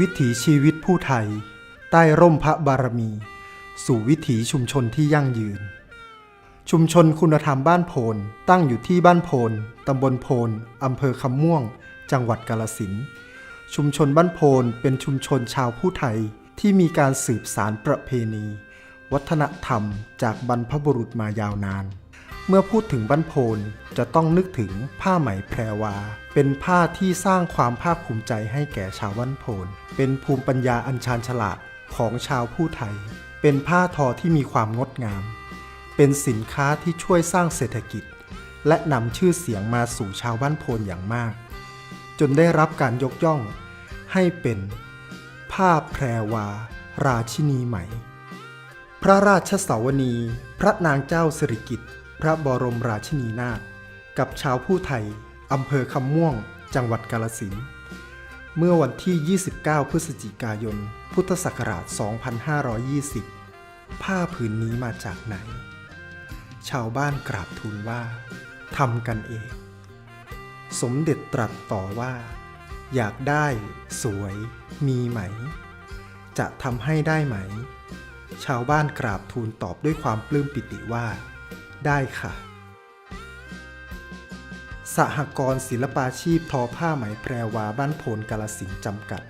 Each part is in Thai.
วิถีชีวิตผู้ไทย ใต้ร่มพระบารมี สู่วิถีชุมชนที่ยั่งยืน ชุมชนคุณธรรมบ้านโพนตั้งอยู่ที่บ้านโพนตำบลโพนอำเภอคำม่วง จังหวัดกาลสินชุมชนบ้านโพนเป็นชุมชนชาวผู้ไทยที่มีการสืบสารประเพณี วัฒนธรรมจากบรรพบุรุษมายาวนาน เมื่อพูดถึงบ้านโพนจะต้องนึกถึงผ้าไหมแพรวา เป็นผ้าที่สร้างความภาคภูมิใจให้แก่ชาวบ้านโพนเป็นภูมิปัญญาอันชาญฉลาดของชาวผู้ไทย เป็นผ้าทอที่มีความงดงาม เป็นสินค้าที่ช่วยสร้างเศรษฐกิจ และนำชื่อเสียงมาสู่ชาวบ้านโพนอย่างมาก จนได้รับการยกย่อง ให้เป็นผ้าแพรวา ราชินีไหม พระราชสาวนี พระนางเจ้าสิริกิติ์ พระบรมราชินีนาถกับชาวผู้ไทยอำเภอคำม่วง จังหวัดกาลสินเมื่อวันที่ 29 พฤศจิกายน พุทธศักราช 2520 ผ้าผืนนี้มาจากไหน ชาวบ้านกราบทูลว่าทำกันเอง สมเด็จตรัสต่อว่า อยากได้สวยมีไหม จะทำให้ได้ไหม ชาวบ้านกราบทูลตอบด้วยความปลื้มปิติว่า ได้ค่ะ สหกรณ์ศิลปาชีพทอผ้าไหมแพรวาบ้านโพนกาลสินธุ์จำกัด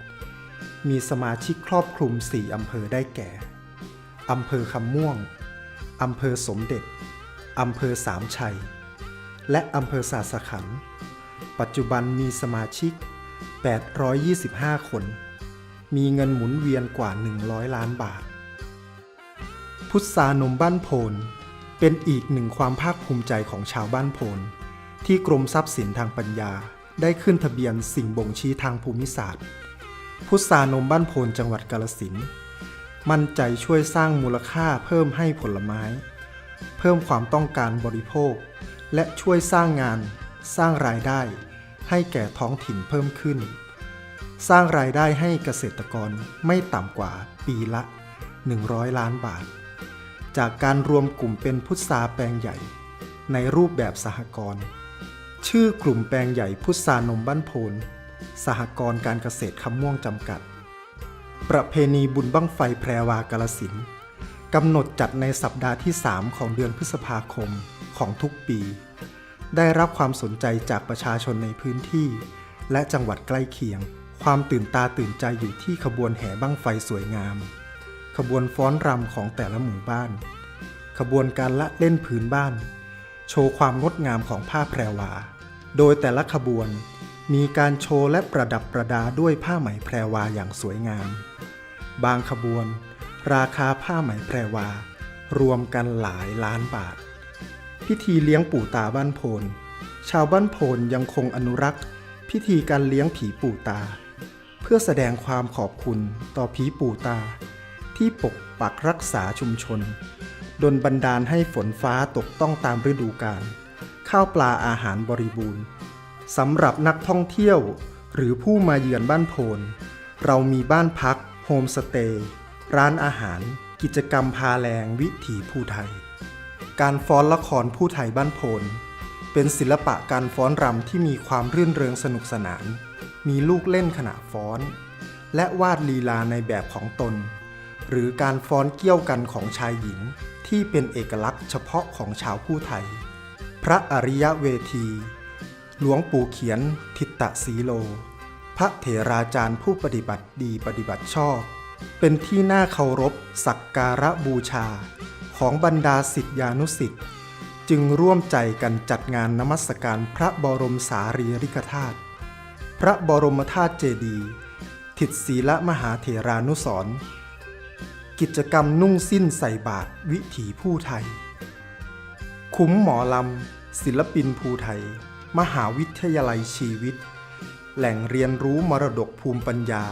มีสมาชิกครอบคลุม 4 อำเภอได้แก่ อำเภอคำม่วง อำเภอสมเด็จ อำเภอสามชัย และอำเภอสาสขันธ์ปัจจุบันมีสมาชิก 825 คน มีเงินหมุนเวียนกว่า 100 ล้านบาท พุทธานมบ้านโพน เป็นอีกหนึ่งความภาคภูมิใจของชาวบ้านโพนที่กรมทรัพย์สินทางปัญญา ได้ขึ้นทะเบียนสิ่งบ่งชี้ทางภูมิศาสตร์ พุทธานมบ้านโพนจังหวัดกาลสินมั่นใจช่วยสร้างมูลค่าเพิ่มให้ผลไม้ เพิ่มความต้องการบริโภค และช่วยสร้างงาน สร้างรายได้ ให้แก่ท้องถิ่นเพิ่มขึ้น สร้างรายได้ให้เกษตรกรไม่ต่ำกว่าปีละ 100 ล้านบาท จากการรวมกลุ่มเป็นพุทราแปลงใหญ่ ในรูปแบบสหกรณ์ชื่อกลุ่มแปลงใหญ่พุทรานมบ้านโพนสหกรณ์การเกษตรคำม่วงจำกัด ประเพณีบุญบั้งไฟแพรวากาลสินกำหนดจัดในสัปดาห์ที่ 3 ของเดือนพฤษภาคมของทุกปี ได้รับความสนใจจากประชาชนในพื้นที่ และจังหวัดใกล้เคียง ความตื่นตาตื่นใจอยู่ที่ขบวนแห่บั้งไฟสวยงาม ขบวนฟ้อนรำของแต่ละหมู่บ้าน ขบวนการละเล่นพื้นบ้าน โชว์ความงดงามของผ้าแพรวา โดยแต่ละขบวนมีการโชว์และประดับประดาด้วยผ้าไหมแพรวาอย่างสวยงาม บางขบวน ราคาผ้าไหมแพรวา รวมกันหลายล้านบาท พิธีเลี้ยงปู่ตาบ้านโพน ชาวบ้านโพนยังคงอนุรักษ์ พิธีการเลี้ยงผีปู่ตา เพื่อแสดงความขอบคุณต่อผีปู่ตา ที่ปกปักรักษาชุมชนดลบันดาลให้ฝนฟ้าตกต้องตามฤดูกาล ข้าวปลาอาหารบริบูรณ์สำหรับนักท่องเที่ยว หรือผู้มาเยือนบ้านโพน เรามีบ้านพัก โฮมสเตย์ ร้านอาหาร กิจกรรมพาแรงวิถีผู้ไทย การฟ้อนละครผู้ไทยบ้านโพน เป็นศิลปะการฟ้อนรำที่มีความรื่นเริงสนุกสนาน มีลูกเล่นขณะฟ้อน และวาดลีลาในแบบของตน หรือการฟ้อนเกี้ยวกันของชายหญิง ที่เป็นเอกลักษณ์เฉพาะของชาวผู้ไทย พระอริยเวที หลวงปู่เขียนทิตตสีโล พระเถราจารย์ผู้ปฏิบัติดีปฏิบัติชอบ เป็นที่น่าเคารพสักการะบูชา ของบรรดาศิษยานุศิษย์จึงร่วมใจกันจัดงานนมัสการพระบรมสารีริกธาตุพระบรมธาตุเจดีย์ทิดศีละมหาเถรานุสรณ์ กิจกรรมนุ่งสิ้นใส่บาตรวิถีผู้ไทย คุ้มหมอลำ ศิลปินภูไทย มหาวิทยาลัยชีวิต แหล่งเรียนรู้มรดกภูมิปัญญา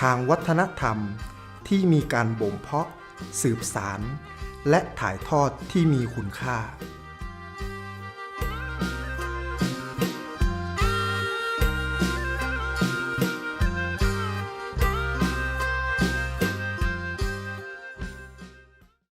ทางวัฒนธรรมที่มีการบ่มเพาะ สืบสาร และถ่ายทอดที่มีคุณค่า